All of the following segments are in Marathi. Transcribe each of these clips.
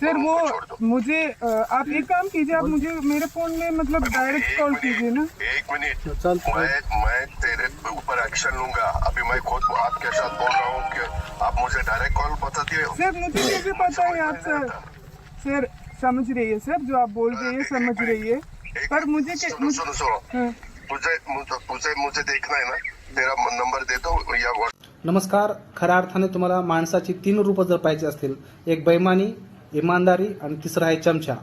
सर वो मुझे आप एक काम कीजिए आप मुझे मेरे फ़ोन में मतलब डायरेक्ट कॉल कीजिए ना। एक मिनट। चल मैं मैं तेरे ऊपर एक्शन लूँगा। अभी मैं खुद आपके साथ बोल रहा हूँ कि आप मुझे डायरेक्ट कॉल बता दिए सर मुझे कैसे पता है आप सर। सर समझ रही है सर जो आप बोल रही है समझ रही है। पर मुझे सुनो मुझे सुनो सुनो। हाँ, मुझे मुझे देखना है ना। तेरा नंबर दे दो या नमस्कार खऱ्या अर्थाने तुम्हाला माणसाची तीन रूपं जर पाहिजे असतील एक बैमानी इमानदारी आणि तिसरा आहे चमचा.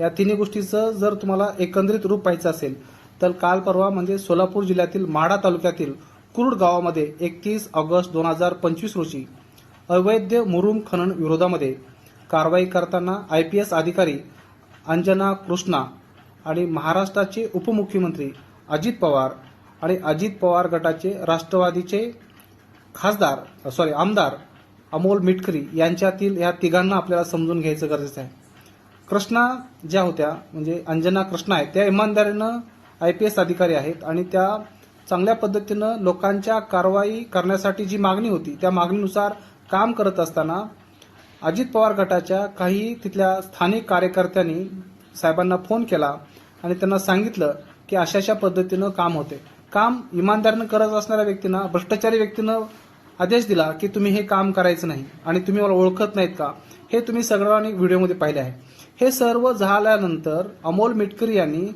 या तिन्ही गोष्टीचं जर तुम्हाला एकंदरीत रूप पाहायचं असेल तर काल परवा म्हणजे सोलापूर जिल्ह्यातील माढा तालुक्यातील कुरुड गावामध्ये एकतीस ऑगस्ट दोन हजार पंचवीस रोजी अवैध मुरुम खनन विरोधामध्ये कारवाई करताना आय पी एस अधिकारी अंजना कृष्णा आणि महाराष्ट्राचे उपमुख्यमंत्री अजित पवार आणि अजित पवार गटाचे राष्ट्रवादीचे खासदार सॉरी आमदार अमोल मिटकरी यांच्यातील या तिघांना आपल्याला समजून घ्यायचं गरजेचं आहे. कृष्णा ज्या होत्या म्हणजे अंजना कृष्णा आहेत त्या इमानदारीनं आय पी एस अधिकारी आहेत आणि त्या चांगल्या पद्धतीनं लोकांच्या कारवाई करण्यासाठी जी मागणी होती त्या मागणीनुसार काम करत असताना अजित पवार गटाच्या काही तिथल्या स्थानिक कार्यकर्त्यांनी साहेबांना फोन केला आणि त्यांना सांगितलं की अशा अशा पद्धतीनं काम होते. काम इमानदारीनं करत असणाऱ्या व्यक्तींना भ्रष्टाचारी व्यक्तीनं आदेश दिला की तुम्ही हे काम करायचं नाही आणि तुम्ही मला ओळखत नाहीत का हे तुम्ही सगळ्यांनी व्हिडिओमध्ये पाहिले आहे. हे सर्व झाल्यानंतर अमोल मिटकर यांनी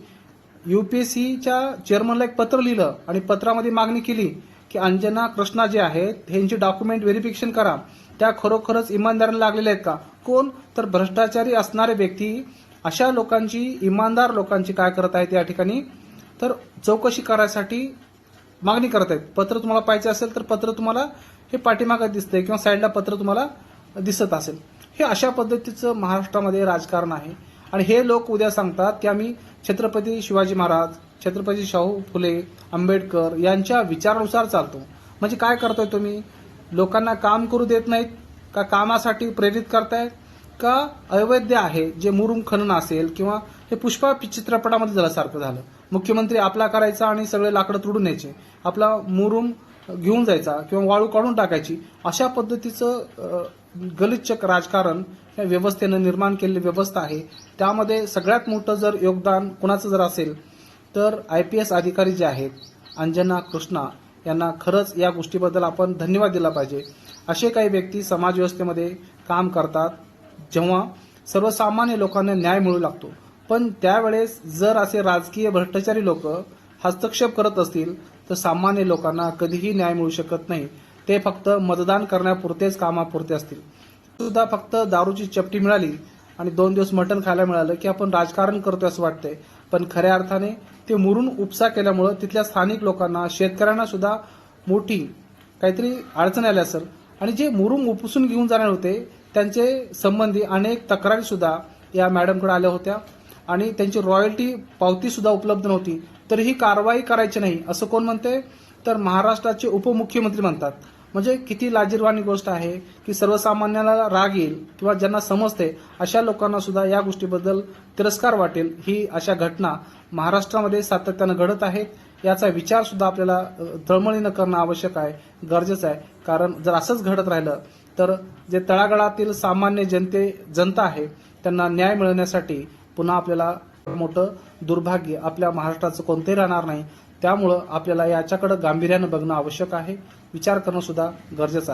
युपीएससीच्या चेअरमनला एक पत्र लिहिलं आणि पत्रामध्ये मागणी केली की अंजना कृष्णा जे आहेत ह्यांची डॉक्युमेंट व्हेरिफिकेशन करा. त्या खरोखरच इमानदारांना लागलेल्या आहेत का? कोण? तर भ्रष्टाचारी असणारे व्यक्ती अशा लोकांची इमानदार लोकांची काय करत आहेत या ठिकाणी? तर चौकशी करायसाठी मागणी करत आहेत. पत्र तुम्हाला पाहिजे असेल तर पत्र तुम्हाला हे पाठीमागं दिसतंय किंवा साईडला पत्र तुम्हाला दिसत असेल. हे अशा पद्धतीचं महाराष्ट्रामध्ये राजकारण आहे. आणि हे लोक उद्या सांगतात की आम्ही छत्रपती शिवाजी महाराज छत्रपती शाहू फुले आंबेडकर यांच्या विचारानुसार चालतो. म्हणजे काय करतोय तुम्ही? लोकांना काम करू देत नाहीत? का कामासाठी प्रेरित करतायत? का अवैध आहे जे मुरुम खनन असेल किंवा हे पुष्पा चित्रपटामध्ये झाल्यासारखं झालं? मुख्यमंत्री आपला करायचा आणि सगळे लाकडं तोडून यायचे आपला मुरुम घेऊन जायचा किंवा वाळू काढून टाकायची अशा पद्धतीचं गलिच्छ राजकारण या व्यवस्थेनं निर्माण केलेली व्यवस्था आहे. त्यामध्ये सगळ्यात मोठं जर योगदान कुणाचं जर असेल तर आय पी एस अधिकारी जे आहेत अंजना कृष्णा यांना खरंच या गोष्टीबद्दल आपण धन्यवाद दिला पाहिजे. असे काही व्यक्ती समाज व्यवस्थेमध्ये काम करतात जेव्हा सर्वसामान्य लोकांना न्याय मिळू लागतो. पण त्यावेळेस जर असे राजकीय भ्रष्टाचारी लोक हस्तक्षेप करत असतील तर सामान्य लोकांना कधीही न्याय मिळू शकत नाही. ते फक्त मतदान करण्यापुरतेच कामापुरते असतील. सुद्धा फक्त दारूची चपटी मिळाली आणि दोन दिवस मटण खायला मिळालं की आपण राजकारण करतोय असं वाटतंय. पण खऱ्या अर्थाने ते मुरून उपसा केल्यामुळं तिथल्या स्थानिक लोकांना शेतकऱ्यांना सुद्धा मोठी काहीतरी अडचण आली असेल. आणि जे मुरुम उपसून घेऊन जाणार होते त्यांचे संबंधी अनेक तक्रारी सुद्धा या मॅडमकडे आल्या होत्या. आणि त्यांची रॉयल्टी पावती सुद्धा उपलब्ध नव्हती. तर ही कारवाई करायची नाही असं कोण म्हणते? तर महाराष्ट्राचे उपमुख्यमंत्री म्हणतात. म्हणजे किती लाजीरवाणी गोष्ट आहे की सर्वसामान्याला राग येईल किंवा ज्यांना समजते अशा लोकांना सुद्धा या गोष्टीबद्दल तिरस्कार वाटेल ही अशा घटना महाराष्ट्रामध्ये सातत्यानं घडत आहेत. याचा विचार सुद्धा आपल्याला अ, तळमळीनं करणं आवश्यक आहे गरजेचं आहे. कारण जर असंच घडत राहिलं तर जे तळागाळातील सामान्य जनते जनता आहे त्यांना न्याय मिळवण्यासाठी पुन्हा आपल्याला मोठं दुर्भाग्य आपल्या महाराष्ट्राचं कोणतंही राहणार नाही. त्यामुळं आपल्याला याच्याकडे गांभीर्यानं बघणं आवश्यक आहे. विचार करणं सुद्धा गरजेचं आहे.